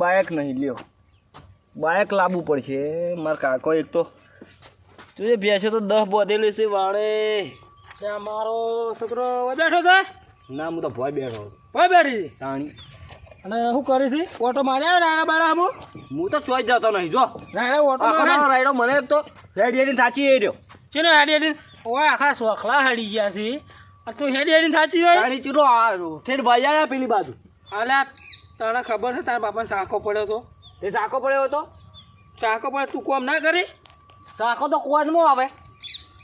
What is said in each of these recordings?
Bike નહીં લ્યો. Bike લાવવું પડશે મારા કાકો એક તો. તું બેસો તો દસ બોધેલી છે વાળે. ત્યાં મારો છોકરો બેઠો છે? ના હું તો ભય બેઠો ભય બેઠી? તાણી. અને શું કરી છે? ઓટો માર્યા રાયડા બાયડા હું તો ચોઈ જતો નહીં જો. રાયડા ઓટો માર્યા રાયડો મને એક તો હેડી હેડી થાચી એ રહ્યો. ચેનો હેડી હેડી ઓય આખા સોખલા હડી ગયા છે. તું હેડી હેડી થાચી રહ્યો ચીરો ઠેઠ ભાઈ આવ્યા પેલી બાજુ? અલ્યા તને ખબર છે તારા બાપાને સાકો પડ્યો હતો તે સાકો પડ્યો હતો? સાકો પડે તું કોમ ના કરી? સાખો તો કોનમાં આવે?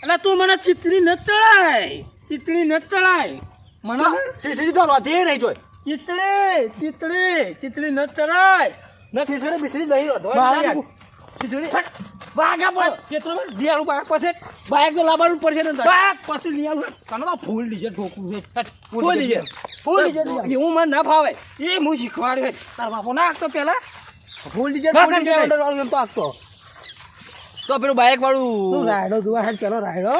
એટલે તું મને ચિત્રી ન ચડાય ચિત્રી ન ચડાય. મને સીસડી તો રોધી નહીં જોઈ. ચિત્રી ચિત્રી ચિત્રી ન ચડાય. ના સીસડી બીસડી નહીં રોધવા સીસડી વાગા પર ચિત્ર દિયાળું બાગ પછી બાઇક તો લાવવાનું પડશે ને. બાગ પછી દિયાળું તને તો ફૂલ ડીજે ઠોકવું છે. ફૂલ ડીજે? ફૂલ ડીજે એવું મને ના ફાવે. એ હું શીખવાડ્યો. તાર બાપો ના પેલા ફૂલ ડીજે ફૂલ ડીજે. વાળું તો પેલું બાઇક તું રાયડો જોવા હેડ પેલો રાયડો.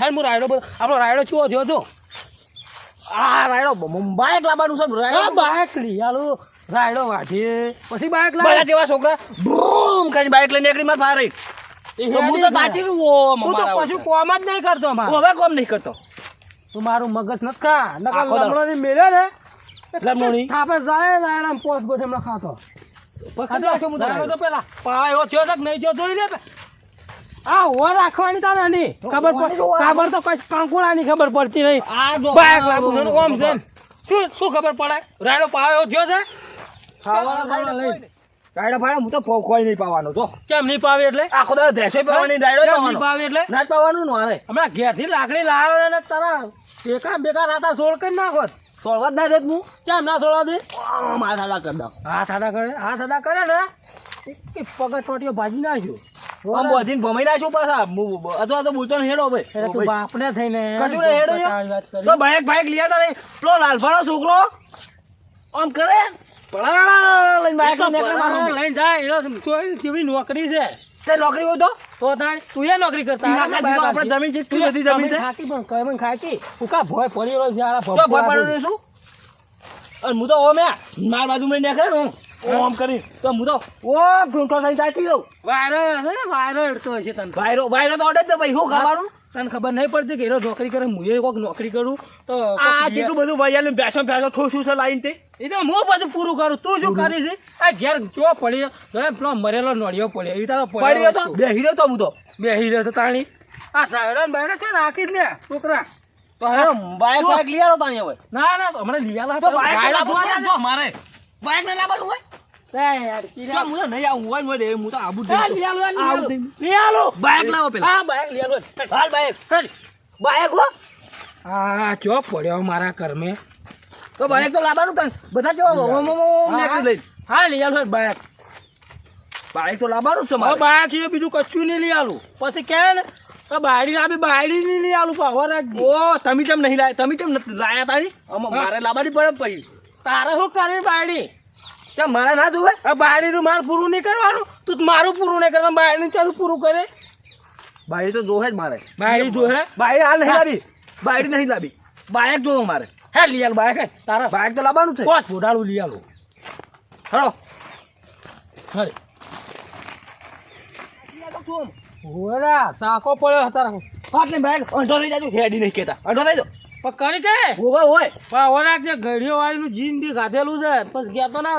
હેડ હું રાયડો આપણો રાયડો ચો થયો તો આ રાયડો બાઇક લાવવાનું છે રાયડો બાઈક લઈ રાયડો વાઢીએ. પછી બાઈક બધા લાવે જેવા છોકરા બૂમ કરીને બાઇક લઈને નીકળી માં ફારે હું તો ઓ હું તો પછી કોમ જ નહીં કરતો હવે કોમ નહીં કરતો. તું મારું મગજ નથી ખા. નકર. લમણોની મેલે ને. લમણોની? થાપે જાય રાયડા પોસ ગોઠે હમણાં ખાતો. પેલા પાયો થયો છે નહીં થયો જોઈ લે આ હો રાખવાની તારે ની ખબર પડ ખબર તો કઈ કંકુડાની ખબર પડતી નહીં. આ જો બાઈક લાવું છે ઓમ છે ને. શું શું ખબર પડે? રાયડો પાયો થયો છે? ખાવાના રાયડો કોઈ નહીં. રાયડો હું તો કોઈ નહીં પાવાનો જો. કેમ નહીં પાવે એટલે? આખો દાડો ભેંસો પાવાની રાયડો પાવાનો. પાવે એટલે? ના પાવાનું મારે. હમણાં ઘેરથી લાકડી લાવે ને તારા બેકાર બેકાર આતા સોળ કરી નાખો સોળવા જ ના દેત હું. કેમ ના સોળવા દે? માથા કરી દઉં હાથ આડા કરે હાથ આડા કરે ને પગ ટોટીઓ ભાજી નાખ્યો. આમ બોધીને ભમાઈ નાખ્યું પાછા. હું- હું- અથવા તો બોલતો હેડો ભાઈ. એટલે તું બાપને થઈને કશું હેડો. તો બાઈક બાઈક લીયા નહીં પેલો લાલફાળો છોકરો આમ કરે. લઈને જાય નોકરી છે તે નોકરી હોય તો તો તું એ નોકરી કરતા આપણે જમીન બધી જમીન છે. પણ કઈ ખાકી તું કા ભોય પડી રહ્યો છે ભોય આ પડ્યો છું અને તો ઓમે માર બાજુ મેં નીકળે ને ઓમ કરી તો હું તો ઓમ થઈ જાતી રહું વાયરો છે ને વાયરો તને વાયરો વાયરો તો અડે જ ભાઈ શું ખાવાનું તને ખબર નહીં પડતી કે એનો નોકરી કરે હું કોઈક નોકરી કરું? તો આ જેટલું બધું ભાઈ બેસો ભેસો ઠોસું છે લાઈન તે? એ તો હું બધું પૂરું કરું. તું શું કરી છે? આ ઘેર જો પડી જોડે પેલો મરેલો નળિયો પડ્યો એ તો પડી રહ્યો તો? બેહી રહ્યો તો હું તો? બેહી રહ્યો તો તાણી. આ સાયડા ને બાયડા છે ને આખી જ લે છોકરા. તો બાઈક બાઈક લઈ આવો તાણી હવે. ના ના હમણાં લઈ બાઈક લાવવાનું મારે. બાઈક ને લાવવાનું હોય. બાઈક ચો પડ્યો મારા તો લાવવાનું બધા હા. લઈ. આલો બાઈક તો છે મારે. બાઈક સિવાય બીજું કશું નહીં લઈ આલું. પછી કે ને તો બાયડી લાવી બાયડી નહીં લઈ આલું ઓ તમે કેમ નહીં લાયા તમે કેમ લાયા તારી? મારે લાવવાની પડે પછી. તારે શું કરવી બાયડી? કેમ મારે ના જોવે? આ બાયડીનું માર પૂરું નહીં કરવાનું? તું મારું પૂરું નહીં કરતા બાયડીનું ચાલુ પૂરું કરે. બાયડી તો જોહે જ મારે. બાયડી જો હે બાઈક હાલ નહીં લાવી. બાયડી નહીં લાવી. બાઈક જોવો મારે. હે લિયાલ બાયક હે. તારા. બાયક તો લાવવાનું છે. પોચ લઈ આલું. હેડો હરે ઓરા ચાકો પડ્યો તારા આટલી બાઈક અંઠો થઈ જાજો. હેડી નહીં કેતા અંઠો થઈ જાઓ. પણ કરી છે? હોવે હોય. પણ ઓરા જે ઘડીઓ વાળીનું જીન બી ગાધેલું છે. પછી ગયા તો ના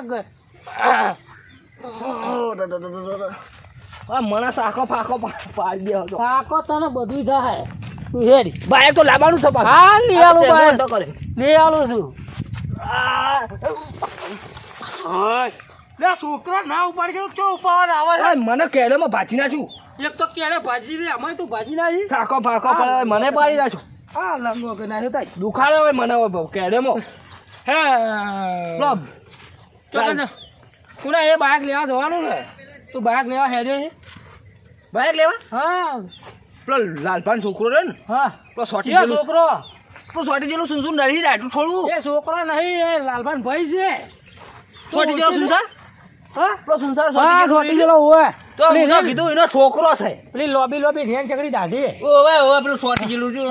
આ મને સાખો ફાખો પાડી દે હતો તને બધું થાય. તું હેડી બાઈક તો લાવવાનું છે હા લઈ આલું બાઈક કરે. લઈ આલું છું. આ, છોકરા ના ઉપાડી ગયો ચો ઉપાડ આવે મને કેળેમાં ભાજી નાખ્યું. એક તો ક્યારે ભાજી રે અમે તું ભાજી નાખી. ફાખો પડે મને પાડી નાખ્યો. હા લાંબો કે નાખ્યો તાઈ દુખાડે હોય મને હવે કેળેમાં હે. પેલો ચોકન કુના એ બાઇક લેવા જવાનું ને તું બાઇક લેવા હેડ્યો છે બાઇક લેવા? હા. પેલો લાલપાન છોકરો રે ને હા. પેલો સોટી છોકરો. પેલો સોટી જેલું સુનસુન નડી રાયટું થોડું. એ છોકરો નહીં એ લાલભાન ભાઈ છે. સોટી જેલો સુનસાર હા? પેલો સુનસાર હા સોટી જેલો જેલો હોય. તો હું તો કીધું એનો છોકરો છે. પેલી લોબી લોબી રેન ચકડી દાઢી ઓવે ઓવે પેલું સોટી જેલું છું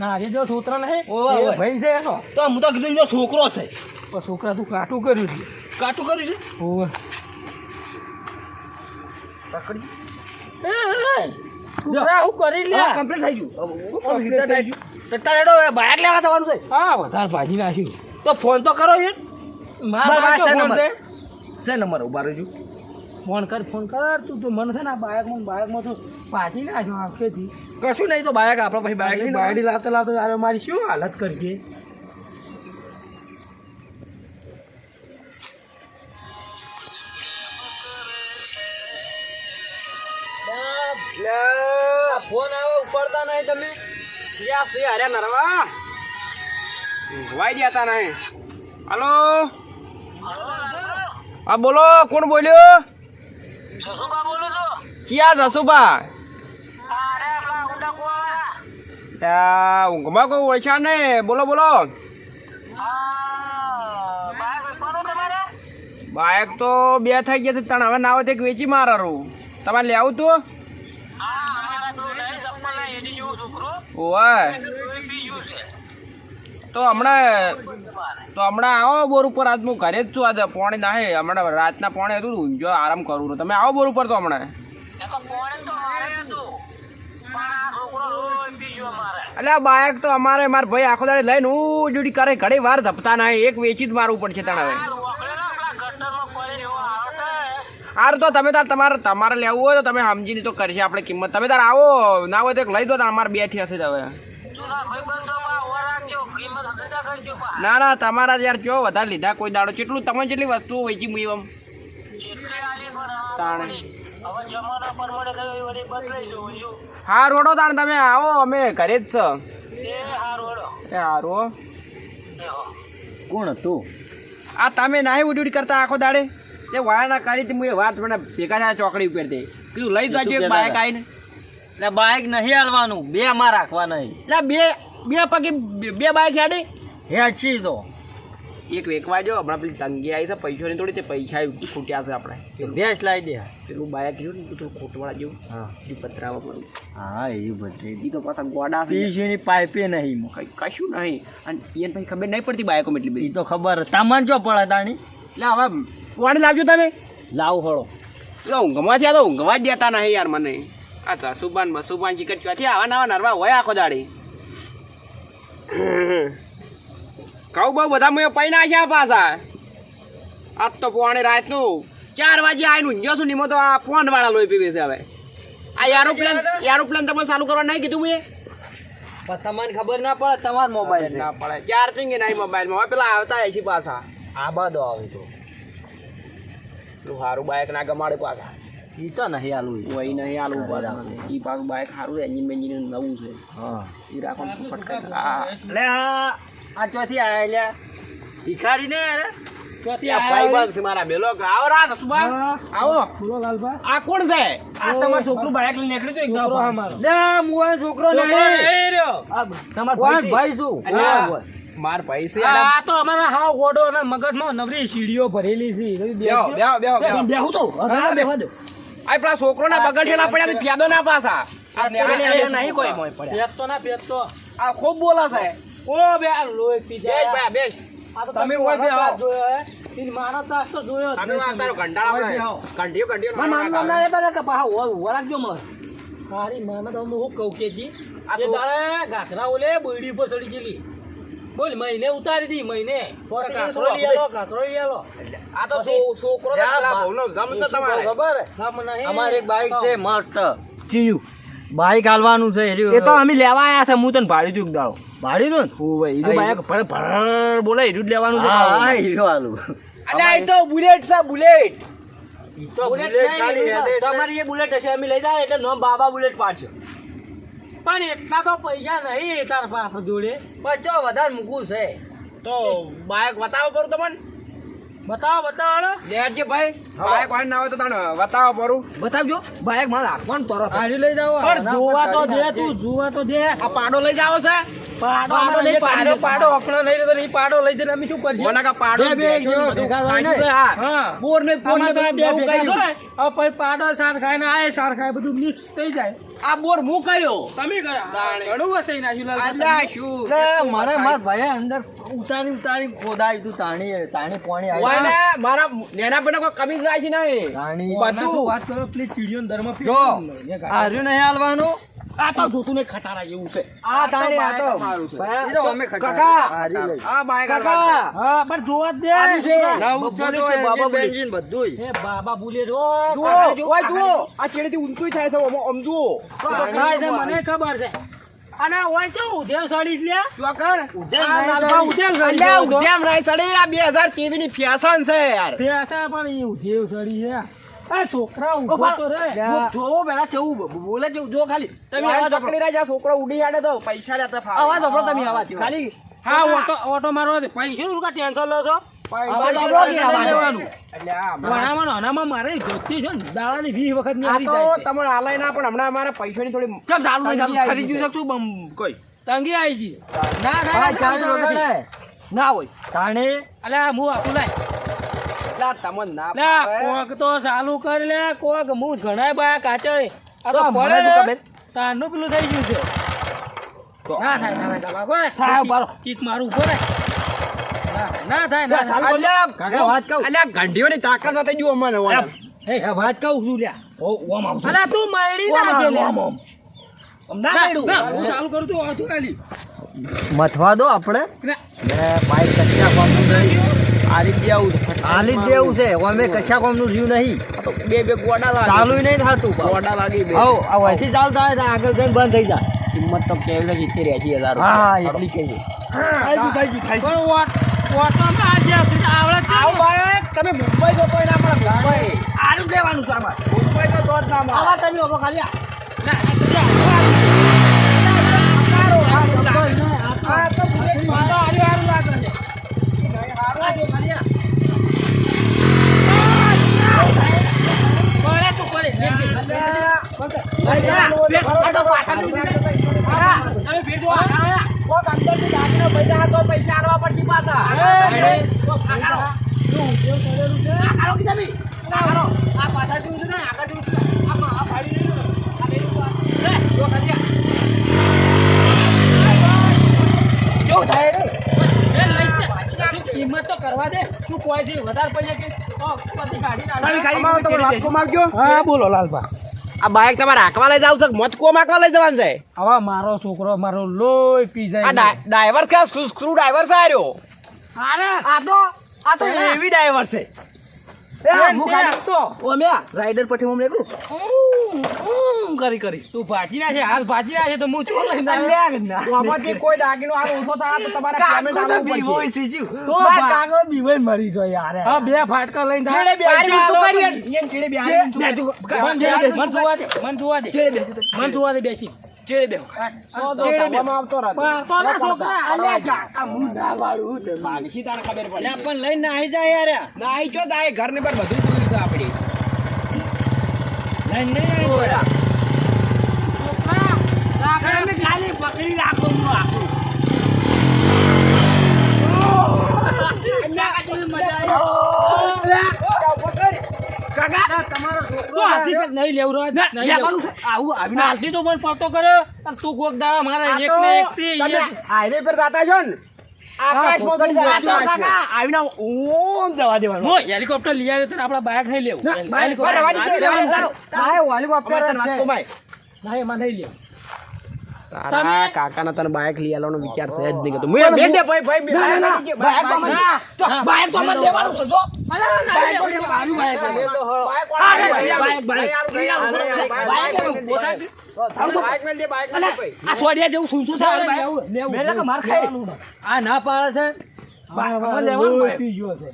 ના આજે જો સૂત્ર નહીં ઓવે. ભાઈ છે એનો. તો હું તો કીધું એનો છોકરો છે. પણ છોકરા તું કાટું કર્યું છે. કાટું કર્યું છે? ઓવે. પકડી. છોકરા હું કરી લે કમ્પ્લીટ થઈ ગયું. સીધા થઈ ગયું. ટટ્ટા રેડો બાયક લેવા જવાનું છે. હા વધારે ભાજી નાખ્યું તો ફોન તો કરો એ માર ફોન. છે નંબર ઊભા રહેજો. ફોન કર ફોન કર. તું તો મને છે ને આ બાયકમાં બાયકમાં તો પાછી નાખ્યો આખેથી. કશું નહીં તો બાયક આપણા પછી બાયક બાયડી લાવતા લાવતા તારે મારી શું હાલત કરશે? ફોન આવે ઉપાડતા નહીં તમે. ક્યાં છે અરે નરવા? વાઈ દેતા નહીં. હલો. હા બોલો કોણ બોલ્યો? ક્યાં જસુબા? ત્યાં ઊંઘમાં કોઈ ઓળખ્યા નહીં. બોલો બોલો. બાઇક તો બે થઈ ગયા છે ત્રણ હવે ના હોય વેચી મારારું. તમારે લેવું તું? ઓય. તો હમણાં તો હમણાં આવો બોર ઉપર. આજ હું ઘરે જ છું આજે, પોણી ના હમણાં રાતના પોણે હતું ઊંઝો આરામ કરું તમે આવો બોર ઉપર તો હમણાં. એટલે આ બાયક તો અમારે, મારા ભાઈ આખો દાડે લઈને હું જોડી કરે. ઘણી વાર ધપતા ના એક વેચી જ મારવું પડશે તણ હવે. સારું તો તમે તાર તમારે તમારે લેવું હોય તો તમે સમજીને તો કરશે આપણે કિંમત તમે તાર આવો. ના હોય તો લઈ દો તાર. અમારે બેથી હશે જ હવે. ના ના તમારા યાર ચો વધારે લીધા કોઈ દાડો? કેટલું તમે કેટલી વસ્તુઓ વેચી મુઈ આમ. તાણે. હા રોડો તાણ તમે આવો અમે ઘરે જ છો. એ હારો કોણ હતું? આ તમે નાહી ઉડી કરતા આખો દાડે? તે વાયના કરી હતી મુએ વાત મને ભેગા થયા ચોકડી ઉપર તે. કીધું લઈ જજો એક બાઈક આવીને. એટલે બાઇક નહીં હાલવાનું. બે માં રાખવા નહીં એટલે બે બે પગે બે- બે બાઈક હેડે. હેચી તો. એક વેકવા જો હમણાં પેલી તંગી આવી છે પૈસાની થોડી તે પૈસા ખૂટ્યા છે આપણે. ભેંસ લાવી દે. પેલું બાઈક રહ્યું ને પેલું ખોટવાળા જેવું. હા. એ પતરાવા પડું હા એ બધે એ તો પાછા ગોડા છે પીસીની પાઇપે નહીં કઈ કશું નહીં. અને પીએન પછી ખબર નહીં પડતી બાઈકો એટલી એ બધી તો ખબર. તમને જો પડે તાણી. એટલે હવે કોણ લાવજો તમે. લાવ હળો. એટલે ઊંઘમાં થયા તો ઊંઘવા જ દેતા નહીં યાર મને. આ તો સુબાન મસુબાન ચિકન ક્યાંથી આવા નવા નરવા હોય આખો દાડી. કહું બહુ બધા મેં પૈ નાખ્યા પાછા. આજ તો પોણે રાતનું ચાર વાગે આવીને ઊંઘ્યો છું નીમો તો આ ફોન વાળા લોહી પીવે છે હવે. આ એરોપ્લેન એરોપ્લેન તમે ચાલુ કરવા નહીં કીધું મેં તમને ખબર ના પડે તમારો મોબાઈલ ના. પડે. ચાર્જિંગ એ નહીં મોબાઈલમાં હવે પેલા આવતા છે પાછા? આ બાદો આવે તો. સારું બાઇક ના ગમાડે પાછા. ઈ તો નહીં હાલવું વહી નહીં આલું બરાબર. પાછું ઈ પાછું બાઇક સારું એન્જિન બેન્જિન નવું છે. હા. ઈ રાખવાનું ફટકાઈ આ. એટલે આ ચોથી આયા લ્યા. ભિખારી ને યાર. ચોથી ભાઈબંધ છે મારા બેલો. આવો રા સસુબા. આવો. બોલો લાલભા આ કોણ છે? આ તમાર છોકરો બાઇક લઈને નીકળ્યું એક છોકરો અમારો. લે મુઆ છોકરો છોકરો એ રહ્યો. તમારો ભાઈ શું અલ્યા, માર ભાઈ છે આ તો અમારા હાવ ગોડો અને મગજમાં નવરી સીડીઓ ભરેલી છે. બેહો બેહો બેહો બેહો તો. બેહવા દો. આ પેલા છોકરોના બગડેલા પડ્યા ફેદો ના પાસા નહીં કોઈ મોય પેટતો ના પેટતો. આ ખૂબ બોલા છે ઓ બે આ લોહી પી જાય. બે તમે તમે ઓય બે આવો. હે? મારો તાસ તો જોયો તમે તારો બેહો. કંટીઓ કંટીઓ મારા મામા ના રહેતા ને કે પાહા ઉભા- ઊભા મારી માને તો હું કહું કે જી આ એ તો- ઓલે બોયડી ઉપર ચડી ગયેલી બોલ મહિને ઉતારી દી મહિને. કાતરો આ તો છોકરો તો યા, પેલા બા- ભવનો જમ છે તમારે? ખબર? અમારે એક બાઈક છે મસ્ત. ચીયું. બાઈક હાલવાનું છે એ તો અમે લેવા આવ્યા છે હું તને ભાડી દઉં દાડો. ભાડી દો હું ભાઈ હીરો બાઈક ભર ભર બોલે હીરો જ લેવાનું છે હા હીરો હાલું અલ્યા ઈ તો બુલેટ છે બુલેટ. તો બુલેટ તમારી એ બુલેટ હશે અમે લઈ જાય એટલે નો બાબા બુલેટ પાડશે. પણ એટલા તો પૈસા નહીં તાર બાપ જોડે. પણ જો વધારે મૂકવું છે. તો બાઈક બતાવો પરું તમને. બતાવો બતાવો લેજે ભાઈ. બાયક વાળી ના હોય તો તને બતાવો પરું. બતાવજો. બાઈક મારે રાખવાનું તરત. હારી લઈ જાવ પણ જોવા તો દે તું જોવા તો દે. આ પાડો લઈ જાવ છે. પાડો પાડો નહીં, પાડો પાડો અકળો નહીં રહેતો નહીં, પાડો લઈ જઈને અમે શું કરશું? કોના કા પાડો બે બે બેસો ને જેવો બધું. ભેગા હોય ને. ખાઈ તો હા. હા. બોર ને ફોન ને આમાં તો આ બે બધું ભેગા કર્યું. થાય, હવે પછી પાડો સાર ખાય ને આ સાર ખાય બધું મિક્સ થઈ જાય. આ બોર હું કયો તમે કરો. ઘણું વસાઈ નાખ્યું લાલબા અલ્યા શું? એટલે મારે મારા ભાઈએ અંદર ઉતારી ઉતારી ખોદાયું તું તાણી તાણી પોણી આવી. ને મારા નેના પર કોઈ કમી રાખી નહીં. તાણી બધું વાત કરો પ્લીઝ ચીડિયો ધર્મ જો નહીં હાલવાનું. આ તો જોતું ખટારા જેવું છે. આ તાણી આ તો મારું છે. એ તો અમે ખટારા કાકા. આ બાઈક કાકા. હા પણ જોવા દે. છે. નવું છે બાબા એની બધું એ બાબા બોલે જો જો. ઓય જો આ ચેડીથી ઊંચું થાય છે ઓમ ખાય મને ખબર છે. અને ઓય ચો ઉધેવ સડી જો નહીં લાલબા સડી. ઉધેવ સડી આ 2023 ની ફેશન છે યાર. ફેશન પણ ઈ ઉધેવ સડી છે. આ છોકરા ઊભો તો રે જોવો પેલા કેવું બોલે કેવું જો ખાલી. તમે તમે પકડી. રહ્યા છોકરો ઉડી આડે તો પૈસા લેતા ફાવે. અવાજ આપણો તમે અવાજ. ખાલી. હા ઓટો ઓટો મારો પૈસા નું કા ટેન્શન લો છો? આ છે આ છે. તંગી આવી. ખરીદી શકશું કોઈ? તંગી આવી ના ના, ના ચાવી ના વગર ના હે. ના. હોય. તાણે અલ્યા હું આપું લાય. એટલે આ ના લે કોક તો ચાલુ કરી લે કોક હું ઘણા બાયા કાચો આ તો તો પડે તારનું પેલું થઈ ગયું છે. ના થાય ના થાય ચાલો, આગો થાય ઊભા રહો. મારું ઊભો રે ના, ના થાય ના થાય. અલ્યા, કાકા, વાત કહું. અલ્યા, ઘંટીઓની તાકાત સાથે જુઓ અમને એ વાત કહું છું લ્યા તું મારી ના કે ઓમ, ઓમ. ના, ના, હું ચાલુ કરું તું આવતું ખાલી. મથવા દો આપણે. ના, બાઈક કચ્યા નહીં આ રીતે આવું છે. અમે કશા કોમનું જીવ નહીં. બે બે ગોડા લાગે. ચાલુ નહીં થતું ગોડા લાગી બે. આવ આ ચાલુ થાય આગળ જઈને બંધ થઈ જાય. કિંમત તો કેવી છે હજાર. હા એટલી કહીએ. ભાઈ, તમે મુંબઈ જતો મુંબઈ. આનું લેવાનું છે મુંબઈ તો તો જ ના મળે. આવા તમે ઊભો ખાલી આ. ના, આ તો જો, આ તો બુલેટ આ તો હારું હારું લાગે છે. આ જો ખાલી આ. પડે તું પડે. લે, લે, લે. લઈ જવાનું હોય તો આ તો પાછળથી ઉડી જાય. હા, તમે ભેગો આ, આ, આ. કોક અંદરથી દાગીના પૈસા તો પૈસા આલવા પડશે પાછા. એ, એ, તો ખાલી આ. જો ઉદ્યોગ કરેલું છે. આ કાઢો કે તમે? આ કાઢો. આ પાછળથી ઉડી જાય, આગળથી ઉડી જાય. આમાં, આ ફાડી દેજો. આ બેનું તો આ. લે, જો ખાલી આ. કેવું થાય રે? એ લઈ જા. તું કિંમત તો કરવા દે. તું કોઈ વધારે પૈસા કે હા બોલો લાલભા. આ બાઈક તમારે હાંકવા લઈ જાવ છે કે મત લઈ જવાનું છે? હવે મારો છોકરો મારો લોહી પી આ જાય ડ્રાઈવર કે સ્ક્રૂ ડ્રાઈવર છે આર્યો? અરે આ તો આ તો. એવી ડ્રાઈવર છે. રાઈડર પછી મને એટલું કરી કરી. તું ભાજી નાખે હાલ ભાજી નાખે તો હું ચોર લઈને આવ્યો. આમાંથી કોઈ દાગીનો ઓછો થાય તો તમારે પેમેન્ટ પડશે તો ભા- હા બે ફાટકા લઈને છેડે કરી બે કરી. તું- મન જોવા દે, મન જોવા દે, મન જોવા દે. બેસી. તો. બેહો દે બેહો. આવતો. પણ તો ના છોકરા, અલ્યા જા. માગી તાણ ખબર પડે. પણ લઈને નાહી જાય યાર ના, જો દાય ઘર ને પર બધું જોયું છે આપડી લઈને નહીં નાહી છોકરા, રાખે. તો હાથી પર નહીં લેવું રો, નહીં લેવું. હાથી તો મને પતો કર્યો. અને તું કોક દાડા મારા એક ને એક છે, હાઈવે પર જાતા છો ને? આકાશમાં ચડી જાય. આકાશમાં. હું હેલિકોપ્ટર લઈ આવ્યો તો આપડા બાઇક નહીં લેવું. હેલિકોપ્ટર લેવાનું. તારો. હેલિકોપ્ટર એમાં નહીં લેવું. તારા કાકાના તને બાઇક લઈ આવવાનો વિચાર છે જ નહીં કે તું. મેં- બે દે ભાઈ, ભાઈ, બાઇક બાઇક તો મને- ના. તો બાઇક તો મને લેવાનું છે, જો. ના બાઇક તો મારું. બાઇક તો બાઇક હા, વાળા રે, લઈ bike, bike. Bike, bike bike. Bike મેલ દે, બાઇક મેલ ભાઈ. આ જેવું શું શું છે માર. આ ના પાડે છે હા, લેવાનું પી ગયો છે.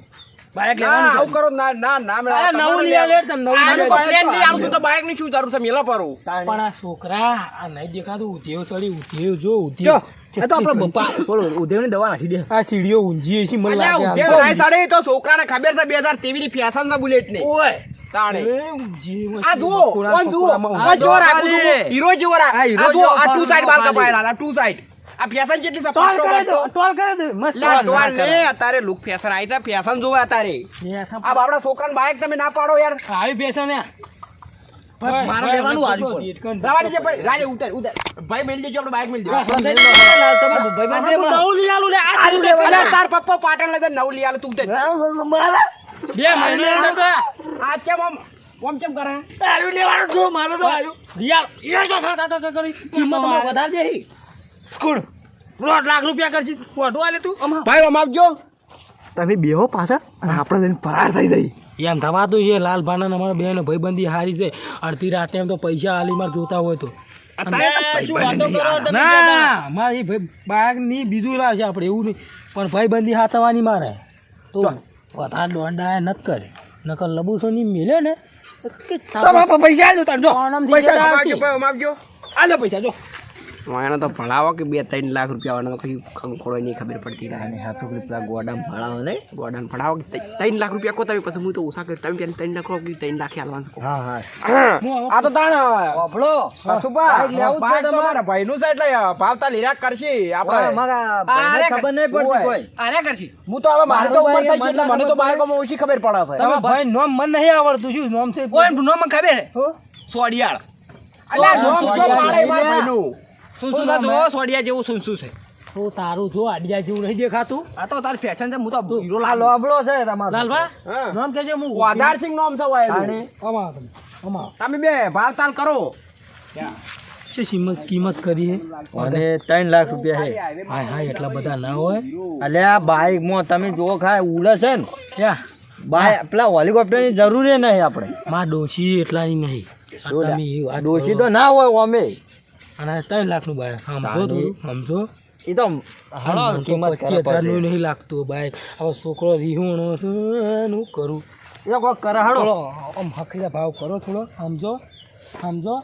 ના, આવું કરો ના ના ના મેં અરે, નવું લઈ લઈ લે, તને નવું આનું લઈ લઈ આવું છું તો બાઇકની શું જરૂર છે? મેલા પરું પણ આ છોકરા આ નહીં દેખાતું ઉધેવ સડી ઉધેવ જો જો ઉધેવ એ તો આપણો બપ્પા બોલો ઉદેવની દવા નાખી દે. આ સીડીઓ ઊંઘી છે મને અલ્યા, લાગે ઉદ્યોગ રાય સાડી તો છોકરાને ખબર છે બે હજાર તેવી ની ફેશન બુલેટની ઓય. તાણે. એ ઊંઘી હોય આ જુઓ બકોડા જુઓ. આ જો ઊંઘી. હીરો જેવો આ જુઓ આ ટુ બાલ સાઈડ બાલ બાલ કપાયેલા આ ટુ સાઈડ આ ફેશન કેટલી ટોલ કરે દો ટોલ કરે દો મસ્ત ટોલ લે કરે. અત્યારે લુક ફેશન આવી છે ફેશન જોવે અત્યારે આ બાપડા છોકરાને બાઈક તમે ના પાડો યાર. આવી ફેશન ને ભાઈ, લેવાનું હાર્યું પણ. રવા ભાઈ રાજે ઉતર ઉતર. ભાઈ મેલ દેજો આપણે બાઈક મેલ દેજો. નવું લઈ આલું આ તું તાર પપ્પા પાટણ લઈ નવ લઈ આલે તું ઉતર. મારા. બે મહિને તો આ કેમ આમ આમ કેમ કરે? તારું લેવાનું છું મારે તો. હાર્યું. રિયાલ. એ જો થા થા થા કરી કિંમત વધારે કોણ? દોઢ લાખ રૂપિયા કરજી. ફોટો આલે તું. ભાઈ આમ આપજો તમે બેહો પાછા અને આપણે જઈને ફરાર થઈ જઈએ. એમ થવાતું છે લાલ ભાના અમારા બેન ભાઈબંધી હારી છે. અડધી રાતે એમ તો પૈસા હાલી માર જોતા હોય તો. ના મારે ભાઈ બાગની બીજું લાવશે આપણે એવું નહીં. પણ ભાઈબંધી હાથવાની મારે. તો વધારે દોંડા નત કરે. નકર લબુસો ની. મિલે ને પૈસા જો. આલો પૈસા જો. એનો તો ભણાવો કે બે ત્રણ લાખ રૂપિયા તો કઈ ખંખોળો નહીં ખબર પડતી રહે. અને હાથો પેલા ગોડામ ભણાવો ને. ગોડામ ભણાવો કે ત્રણ- લાખ રૂપિયા કો પછી હું તો ઓછા કરી. તમે ત્રણ લાખ કે ત્રણ લાખે હાલવાનું હા હા. આ તો તાણ સુપા બાઈક લેવું છે તમારે? મારા ભાઈનું છે એટલે ભાવતા લીરા કરશે આપણે. ખબર નહીં પડતી કોઈ. આને કરશી? હું તો હવે મારે તો મારું ઉંમર થઈ એટલે મને તો બાઈકોમાં ઓછી ખબર પડે છે. તમારા ભાઈ નોમ મન નહીં આવડતું. શું નોમ છે? કોઈ નોમ ખબર? સોડિયાળ. અલ્યા નોમ જો પાડે મારા ભાઈનું. શું શું શું નામ જો? સોડિયા જેવું શું શું છે. તો તારું જો આડિયા જેવું નહીં દેખાતું. આ તો તાર ફેશન છે હું તો હીરો આ લોબડો છે તમારો. લાલભા નામ કેજે હું વધાર સિંહ નોમ છે હોય એનું. તાણે. તમે અમાર તમે બે ભાવતાલ કરો. શું કિંમત કિંમત કરી અને ત્રણ લાખ રૂપિયા છે. હા હા એટલા બધા ના હોય? અલ્યા બાઈકમાં તમે જો ખાય ઉડે છે ને. ક્યાં? બાય પેલા હોલિકોપ્ટરની જરૂર નહીં આપણે. માં ડોશી એટલાની નહીં. ડોશી તો ના હોય અમે અને ત્રણ લાખનું બાઈક સમજો તાણી. સમજો એ તો પચીસ હજાર નહીં લાગતું બાઈક હવે છોકરો રીહુણો છે એનું કરું. એ તો કરે આમ હકીલા ભાવ કરો થોડો. સમજો સમજો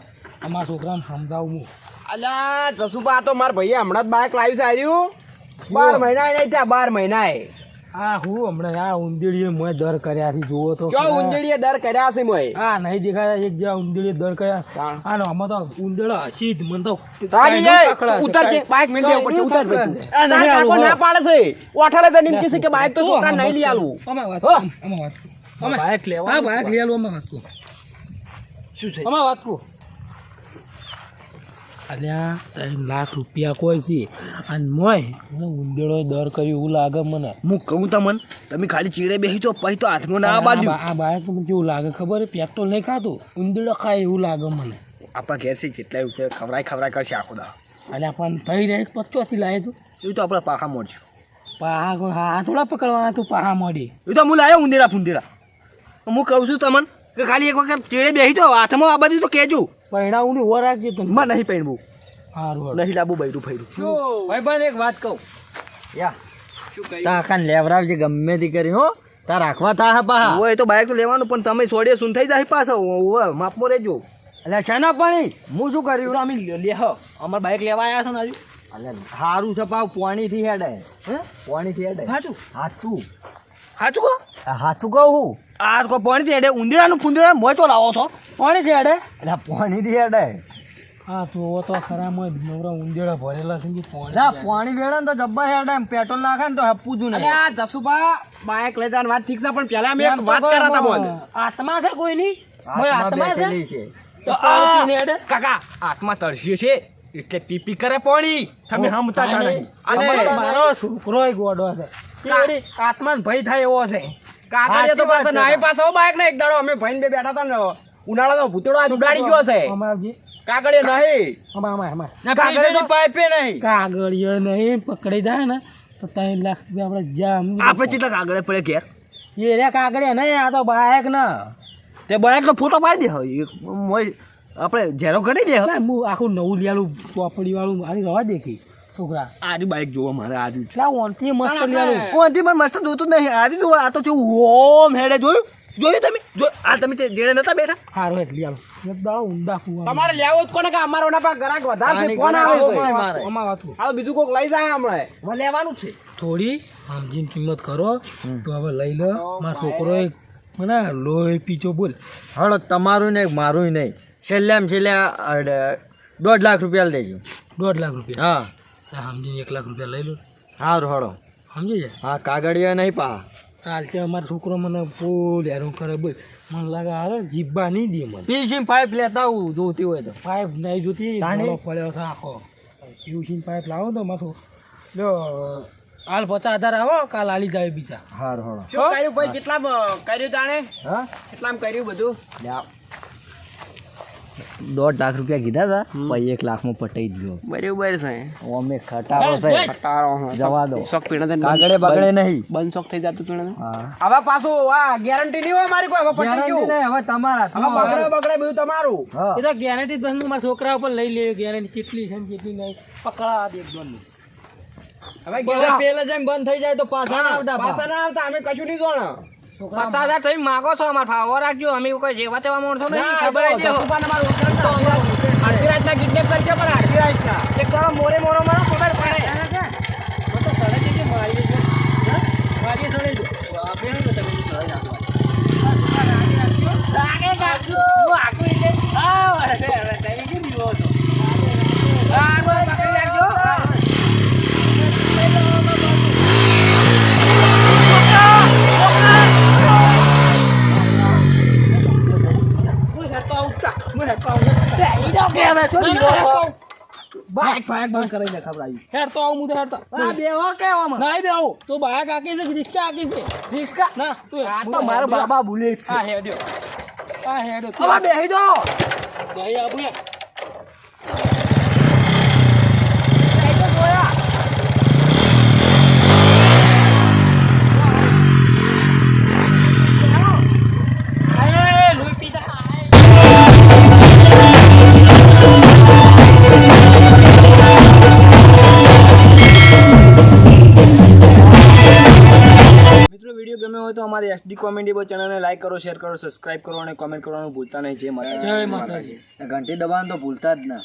અમારા છોકરાને સમજાવું હું. અલા જસુબા તો મારા ભાઈએ હમણાં જ બાઈક લાવ્યું છે આર્યું. બાર મહિના નહીં થયા બાર મહિના આ હું હમણાં આ ઉંદેડીએ મોય દર કર્યા છે જુઓ તો જો ખરા. દર કર્યા છે મોય આ નહીં દેખાયા એક જ્યાં ઉંદેડીએ દર કર્યા. આ નો આમાં તો ઉંદેડા હસી જ મને તો ઉતર જે કાંઈ- બાઈક મેં ઉપર ઉતર નહીં તારા કાકો ના પાડે છે ઓઠાડે તો નિમકી છે કે બાઈક તો છોકરા નહીં લઈ વાત આલું કરું. વાત હો. વાત. આમાં- બાઈક લેવાનું હા બાઈક લઈ આલું, આમાં વાત. શું છે આમાં વાત કરું. અલ્યા ત્રણ લાખ રૂપિયા કોઈ છે. અને મોય મને ઉંદેડો દર કર્યો એવું લાગે મને. હું કહું તમને તમે ખાલી ચીડે બેસી છો પછી તો હાથમાં ના બાજુ આ બાળક મને કેવું લાગે ખબર? પેટ્રોલ નહીં ખાતું. ઉંદેડો ખાય એવું લાગે મને. આપણા ઘેર છે જેટલા ઉપર ખવરાય ખવરાય કરશે આખો દા અને આપણને થઈ રહે પચોથી લાવે તું. એ તો આપણા પાખા મળશે પાહા હા થોડા પકડવાના તું પાહા મળી એ તો હું લાવ્યો ઉંદેડા ફુંદેડા હું કહું છું તમને કે ખાલી એક વખત ચીડે બેસી જાઓ હાથમાં આ બધું તો કહેજો. પૈણાવું હું ઓર રાખજે તું માં નહીં પહેરવું સારું નહીં લાબુ બૈરું ફૈરું ભાઈ ભાઈ એક વાત કહું. યા. તા કાન લેવરાવજે ગમે તે કરી હો. તા રાખવા તા હા પાહા. હોય તો બાઈક તો લેવાનું પણ તમે સોડે સુન થઈ જાય પાછો. ઓય માપમો રહેજો. એટલે છે ના પાણી? હું શું કર્યું? અમે લે હ. અમાર બાઈક લેવા આવ્યા છો ને હજુ? એટલે સારું છે પાવ પાણીથી હેડે. હે? પાણીથી હેડે. સાચું સાચું સાચું કહો? સાચું કહું હું? આ તો પાણી થી હેડે ઉંદીરાનું ફુંદીરા મોય તો લાવો છો. પાણી છે અડે એટલે પાણી થી હેડે હા તો તો ખરા મોય નવરા ઉંદેડા ભરેલા છે પાણી ના પોણી વેળે ને તો જબ્બર હેડે એમ પેટ્રોલ નાખે ને તો હપ્પું જ નહીં આ જસુભા બાઈક લઈ જવાની વાત ઠીક છે પણ પહેલા મેં એક વાત કર્યા હતા મોય આત્મા છે કોઈની? મોય હાથમાં આત્મા છે? છે. તો કાકા આત્મા તરસ્યું છે એટલે પીપી કરે પાણી. તમે હમતા જાણે. અને મારો છોકરો ગોડો છે. આત્માને ભય થાય એવો છે. કાકાએ તો પાછો નાય પાછો બાઈક ને એક દાડો. અમે ભાઈને બે બેઠા હતા ને ઉનાળાનો ભૂતળો આજ ઉડાડી ગયો છે. આમાં નહીં. આમાં આમાં આમાં ના કાગળે પીસેની તો- પાઇપે નહીં. કાગળિયો નહીં પકડી જાય ને તો ત્રણ લાખ રૂપિયા આપણે જામ આપણે કેટલા કાગળે પડે ઘેર? એ રે કાગળિયા નહીં આ તો બાઈક ના તે બાઈક નો ફોટો પાડી દે મોય આપણે ઝેરો કરી દે હું આખું નવું લેલું ચોપડી વાળું મારી રવા દેખી. છોકરા. આરી બાઈક જોવા મારે આજે ઓનથી મસ્ત ઓનથી પણ મસ્ત જોતું નહીં. આજે જોવા આ તો કેવું હેડે જોયું? જોયું તમે? જો આ તમે તે નતા બેઠા? સારું એટલે લીયાલું એક ઊંડા કુવા તમારે લેવો જ કોને કે અમારો ના પાસે ગ્રાહક વધારે છે? ફોન આવે? છે મારે. આમાં વાત. હાલો બીજું કોક લઈ જાય હમણાં. લેવાનું છે. થોડી સમજીને કિંમત કરો તો હવે લઈ લો. મારો છોકરો એક મને લોહી પીચો બોલ. હળો તમારું નહીં મારું નહીં. છેલ્લે છેલ્લે અડ- દોઢ લાખ રૂપિયા દેજો દોઢ લાખ રૂપિયા? હા. સમજીને એક લાખ રૂપિયા લઈ લો. હા રોડો સમજી જાય હા કાગળિયા નહીં પા. ચાલશે અમારો છોકરો મને ફૂલ હેરાન કરે બોલ. મને લાગે હારે જીબ્બા નહીં દે મને. પીસીન પાઇપ લેતા આવું જોતી હોય તો. પાઇપ નહીં જોતી તાણી? પડ્યો છે આખો. પીસીન પાઇપ લાવો તો માથું. જો હાલ પચાસ હજાર આવો કાલ આલી જાય બીજા. હા રોડો શું કર્યું? ભાઈ કેટલામાં કર્યું તાણે? હા? કેટલામ કર્યું બધું? દોઢ લાખ રૂપિયા કીધા હતા પછી એક લાખમાં પટાઈ દીધો. બરાબર છે. અમે ખટારો છે. ખટારો જવા દો. શોખ પીણે કાગળે બગડે નહીં. બંધ શોખ થઈ જતું પીણે હા. હવે પાછું આ ગેરંટી નહીં હોય મારી કોઈ હવે પટાઈ ગયું. હવે તમારા હવે બગડે બગડે બધું તમારું. એ તો ગેરંટી બંધ મારા છોકરા ઉપર લઈ લે ગેરંટી કેટલી છે કેટલી નહીં. પકડા દે એકદમ હવે પેલા જેમ બંધ થઈ જાય તો પાછા ના આવતા પાછા ના આવતા અમે કશું નહીં જોણ હજાર તમે માગો છો અમાર ફાવો રાખજો અમે કોઈ જેવા તેવા માણસો અડધી રાતના કિડનેપ કરજો પણ અડધી રાતના એક દાડો મોરે મોરો મારો ખબર પડે બાઈક બાઈક બંધ કરાવી દે હેર તો આવું હું તો હેર તો કેવામાં બેવો તો બાઈક આકી છે રિક્ષા આકી છે? રિક્ષા? ના તું આ તો મારો બાબા બુલેટ છે. હા હેડ્યો. હા હેડ્યો. હવે બેહી જાઓ. ભાઈ આબુ યાર અમારી એસડી કોમેડી ચેનલને લાઈક કરો શેર કરો સબસ્ક્રાઇબ કરો અને કોમેન્ટ કરવાનું ભૂલતા નહીં. જે માતા જય માતાજી. ઘંટી દબાવવાનું તો ભૂલતા જ ના.